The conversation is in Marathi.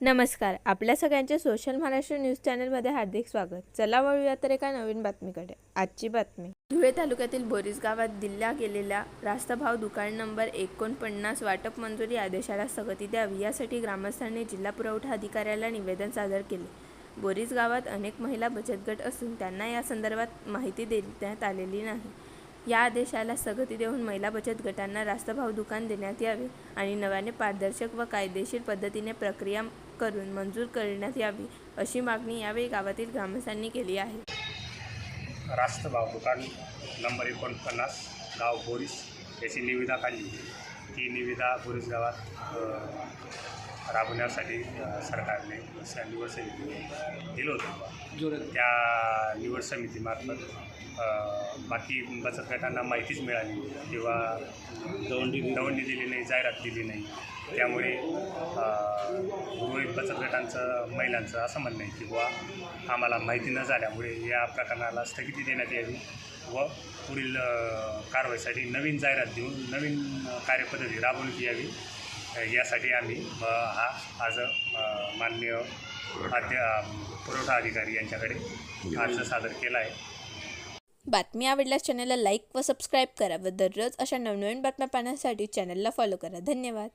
नमस्कार आपल्या सगळ्यांचे सोशल महाराष्ट्र न्यूज चॅनलमध्ये हार्दिक स्वागत. चला वळूया तर एका नवीन बातमीकडे. आजची बातमी. धुळे तालुक्यातील बोरीस गावात दिल्या गेलेल्या रास्तभाव दुकान नंबर एकोणपन्नास वाटप मंजुरी आदेशाला स्थगिती द्यावी यासाठी ग्रामस्थांनी जिल्हा पुरवठा अधिकाऱ्याला निवेदन सादर केले. बोरीस गावात अनेक महिला बचत गट असून त्यांना या संदर्भात माहिती देण्यात आलेली नाही. या आदेशाला स्थगिती देऊन महिला बचत गटांना रास्तभाव दुकान देण्यात यावे आणि नव्याने पारदर्शक व कायदेशीर पद्धतीने प्रक्रिया करून मंजूर करण्यात यावी अशी मागणी यावेळी गावातील ग्रामस्थांनी केली आहे. रास्तभाव दुकान नंबर एकोणपन्नास गाव बोरीस याची निविदा काढली. ती निविदा बोरीस गावात राबवण्यासाठी सरकारने निवड समितीने दिलं होतं. त्या निवड समितीमार्फत बाकी बचत गटांना माहितीच मिळाली किंवा दवंडी दवंडी दिली नाही जाहिरात दिली नाही. त्यामुळे उर्वरित बचत गटांचं महिलांचं असं म्हणणं आहे की बुवा आम्हाला माहिती न झाल्यामुळे या प्रकरणाला स्थगिती देण्यात यावी व पुढील कारवाईसाठी नवीन जाहिरात देऊन नवीन कार्यपद्धती राबवण्यात यावी. यासाठी आम्ही हा आज मान्य माननीय अध्य पुरवठा अधिकारी यांच्याकडे अर्ज सादर केला आहे. बातमी आवडल्यास चॅनलला लाईक व सबस्क्राईब करा व दररोज अशा नवनवीन बातम्या पाहण्यासाठी चॅनलला फॉलो करा. धन्यवाद.